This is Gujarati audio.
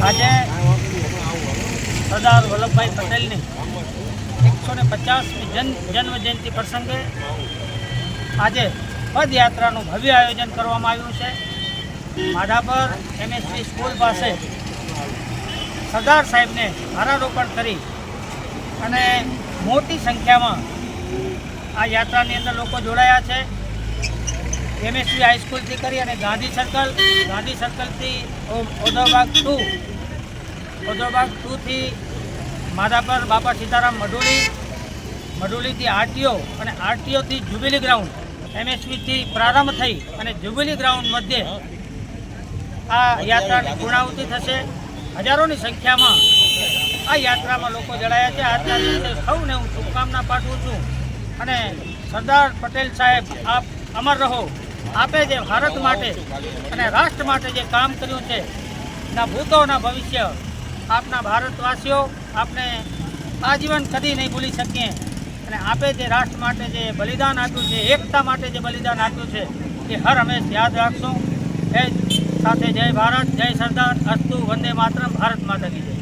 આજે સરદાર વલ્લભભાઈ પટેલની એકસો ને પચાસમી જન્મ જન્મ જયંતિ પ્રસંગે આજે પદયાત્રાનું ભવ્ય આયોજન કરવામાં આવ્યું છે. માધાપર એમએસપી સ્કૂલ પાસે સરદાર સાહેબને હારારોપણ કરી અને મોટી સંખ્યામાં આ યાત્રાની અંદર લોકો જોડાયા છે. એમએસવી હાઈસ્કૂલથી કરી અને ગાંધી સર્કલ ગાંધી સર્કલથી ઓદોબાગ ટુ ઓદોબાગ ટુથી માધાપર બાપા સીતારામ મડુલી મડુલીથી આરટીઓ અને આરટીઓથી જુબિલી ગ્રાઉન્ડ એમએસવીથી પ્રારંભ થઈ અને જુબિલી ગ્રાઉન્ડ મધ્યે આ યાત્રાની પૂર્ણાહુતિ થશે. હજારોની સંખ્યામાં આ યાત્રામાં લોકો જોડાયા છે. આજના દિવસે સૌને હું શુભકામના પાઠવું છું. અને સરદાર પટેલ સાહેબ, આપ અમર રહો. આપે જે ભારત માટે અને રાષ્ટ્ર માટે જે કામ કર્યું છે ના ભૂતોના ભવિષ્ય આપના ભારતવાસીઓ આપને આજીવન કદી નહીં ભૂલી શકીએ. અને આપે જે રાષ્ટ્ર માટે જે બલિદાન આપ્યું છે, એકતા માટે જે બલિદાન આપ્યું છે, એ હર હંમેશ યાદ રાખશું. એ સાથે જય ભારત, જય સરદાર, અસ્તુ, વંદે માતરમ, ભારત માતા કી